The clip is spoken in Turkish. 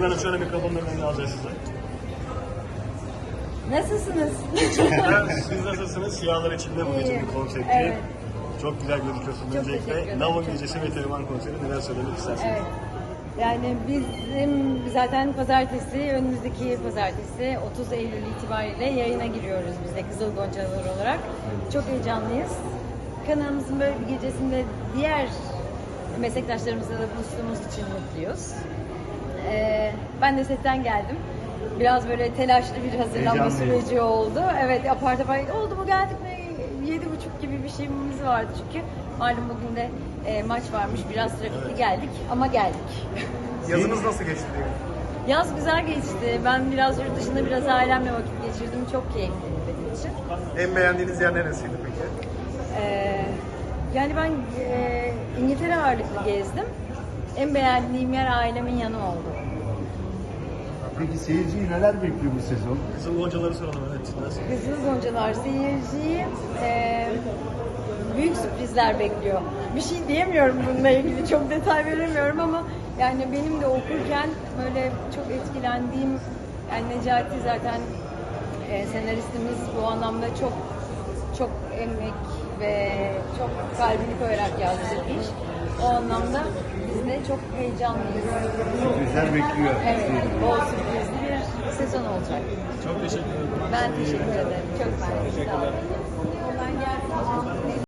Hanım şöyle mikrofonun önüne alacağız size. Nasılsınız? Siz nasılsınız? Siyahlar içinde bu gecenin İyiyim. konsepti. Evet. Çok güzel gözüküyorsunuz Çok teşekkür öncelikle. ederim. Navon Çok- gecesi ve Teoman konseri neler söylemek istersiniz? evet. Yani bizim zaten pazartesi, önümüzdeki pazartesi 30 Eylül itibariyle yayına giriyoruz biz de Kızıl Goncalar olarak. Çok heyecanlıyız. Kanalımızın böyle bir gecesinde diğer meslektaşlarımızla da buluştuğumuz için mutluyuz. Ee, ben de setten geldim. Biraz böyle telaşlı bir hazırlanma Heyecanlıyız. süreci oldu. Evet apar topar oldu mu geldik mi? Yedi buçuk gibi bir şeyimiz vardı çünkü. Malum bugün de e, maç varmış. Biraz trafikli geldik ama geldik. Yazınız nasıl geçti. Yaz güzel geçti. Ben biraz yurt dışında biraz ailemle vakit geçirdim. Çok keyifliydi benim için. En beğendiğiniz yer neresiydi peki? Ee, yani ben e, İngiltere ağırlıklı gezdim. En beğendiğim yer ailemin yanı oldu. Peki seyirciyi neler bekliyor bu sezon? Kızıl Goncaları soralım evet. Nasıl? Kızıl Goncalar seyirciyi e, büyük sürprizler bekliyor. Bir şey diyemiyorum bununla ilgili çok detay veremiyorum ama yani benim de okurken böyle çok etkilendiğim yani Necati zaten e, senaristimiz bu anlamda çok çok emek ve çok kalbini koyarak yazdığı iş. O anlamda biz de çok heyecanlıyız. Sürprizler bekliyor. Evet, bol sürprizli bir sezon olacak. Çok teşekkür ederim. Ben teşekkür ederim. Çok. Sağ olun.